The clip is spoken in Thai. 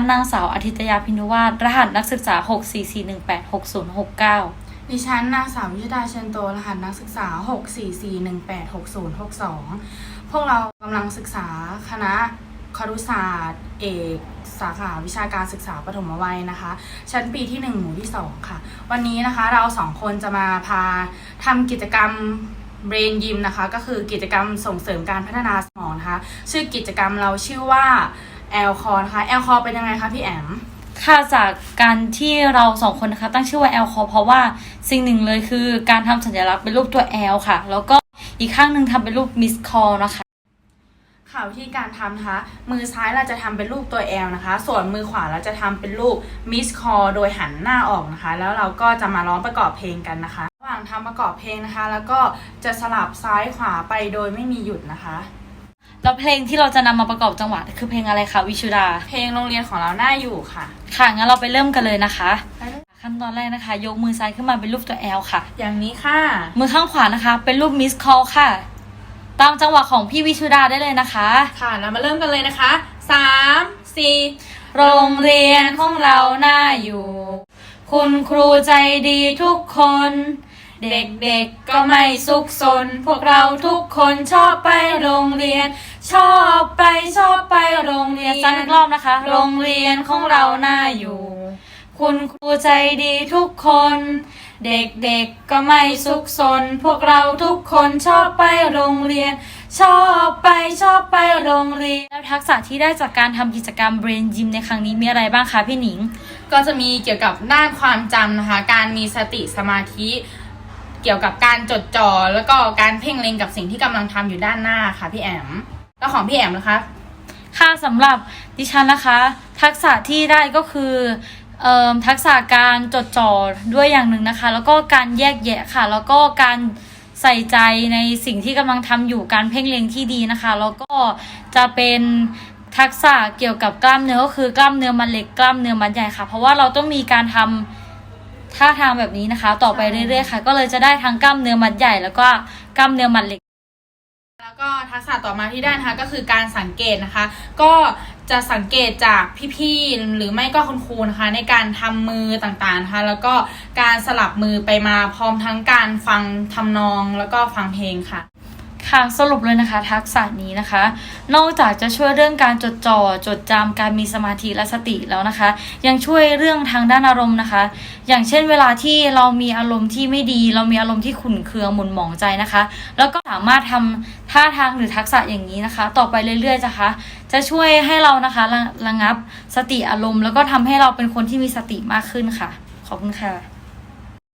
นนางสาวอาทิตยาพินุวาสรหัสนักศึกษา 644186069 ดิฉันนางสาววิชดาเชนโต รหัสนักศึกษา 644186062 พวกเรากำลังศึกษาคณะครุศาสตร์ เอกสาขาวิชาการศึกษาปฐมวัยนะคะ ชั้นปีที่ 1 หมู่ที่ 2 ค่ะ วันนี้นะคะเราสองคนจะมาพาทำกิจกรรม Brain Gym นะคะ ก็คือกิจกรรมส่งเสริมการพัฒนาสมองนะคะ ชื่อกิจกรรมเราชื่อว่า แอลคอนะคะแอลคอเป็นยังไงคะพี่แอม ค่ะจากการที่เราสองคนนะคะตั้งชื่อว่าแอลคอเพราะว่าสิ่งหนึ่งเลยคือการทำสัญลักษณ์เป็นรูปตัวแอลค่ะ แล้วก็อีกข้างหนึ่งทำเป็นรูปมิสคอนะคะค่ะวิธีการทำนะคะ มือซ้ายเราจะทำเป็นรูปตัว L นะคะ ส่วนมือขวาเราจะทำเป็นรูป Miss Call โดยหันหน้าออกนะคะ แล้วเราก็จะมาร้องประกอบเพลงกันนะคะ ระหว่างทำประกอบเพลงนะคะ แล้วก็จะสลับซ้ายขวาไปโดยไม่มีหยุดนะคะ แล้วเพลงที่เราจะนำมาประกอบจังหวะคือเพลงอะไรคะวิชุดา เพลงโรงเรียนของเราหน้าอยู่ค่ะ ค่ะงั้นเราไปเริ่มกันเลยนะคะไปเลยขั้นตอนแรกนะคะ ยกมือซ้ายขึ้นมาเป็นรูปตัวแอลค่ะ อย่างนี้ค่ะ มือข้างขวานะคะ เป็นรูปมิสคอลค่ะ ตามจังหวะของพี่วิชุดาได้เลยนะคะ ค่ะเรามาเริ่มกันเลยนะคะสามสี่โรงเรียนของเราน่าอยู่ คุณครูใจดีทุกคน เด็กๆก็ไม่สุขสน พวกเราทุกคนชอบไปโรงเรียน ชอบไปชอบไปโรงเรียนสักรอบนะคะ โรงเรียนของเราน่าอยู่ คุณครูใจดีทุกคน เด็กๆก็ไม่สุขสน พวกเราทุกคนชอบไปโรงเรียน ชอบไปชอบไปโรงเรียน แล้วทักษะที่ได้จากการทำกิจกรรม Brain Gym ในครั้งนี้มีอะไรบ้างคะพี่หนิง ก็จะมีเกี่ยวกับด้านความจำนะคะ การมีสติสมาธิ เกี่ยวกับการจดจ่อแล้วก็การเพ่งเล็งกับสิ่งที่กำลังทำอยู่ด้านหน้าค่ะพี่แอม แล้วของพี่แอมนะคะ ค่ะสำหรับดิฉันนะคะ ทักษะที่ได้ก็คือเอ่อทักษะการจดจ่อด้วยอย่างหนึ่งนะคะ แล้วก็การแยกแยะค่ะ แล้วก็การใส่ใจในสิ่งที่กำลังทำอยู่การเพ่งเล็งที่ดีนะคะ แล้วก็จะเป็นทักษะเกี่ยวกับกล้ามเนื้อก็คือกล้ามเนื้อมัดเล็กกล้ามเนื้อมัดใหญ่ค่ะ เพราะว่าเราต้องมีการทำท่าทางแบบนี้นะคะ ต่อไปเรื่อยๆค่ะ ก็เลยจะได้ทั้งกล้ามเนื้อมัดใหญ่แล้วก็กล้ามเนื้อมัดเล็ก ก็ทักษะต่อมาที่ได้นะคะก็คือการสังเกตนะคะ ก็จะสังเกตจากพี่ๆหรือไม่ก็คุณครูนะคะ ในการทำมือต่างๆนะคะ แล้วก็การสลับมือไปมาพร้อมทั้งการฟังทำนองแล้วก็ฟังเพลงค่ะ ค่ะสรุปเลยนะคะ ทักษะนี้นะคะ นอกจากจะช่วยเรื่องการจดจ่อจดจำการมีสมาธิและสติแล้วนะคะ ยังช่วยเรื่องทางด้านอารมณ์นะคะ อย่างเช่นเวลาที่เรามีอารมณ์ที่ไม่ดี เรามีอารมณ์ที่ขุ่นเคืองหมุนหมองใจนะคะ แล้วก็สามารถทำท่าทางหรือทักษะอย่างนี้นะคะ ต่อไปเรื่อยๆนะคะ จะช่วยให้เรานะคะระระงับสติอารมณ์ แล้วก็ทำให้เราเป็นคนที่มีสติมากขึ้นค่ะขอบคุณค่ะ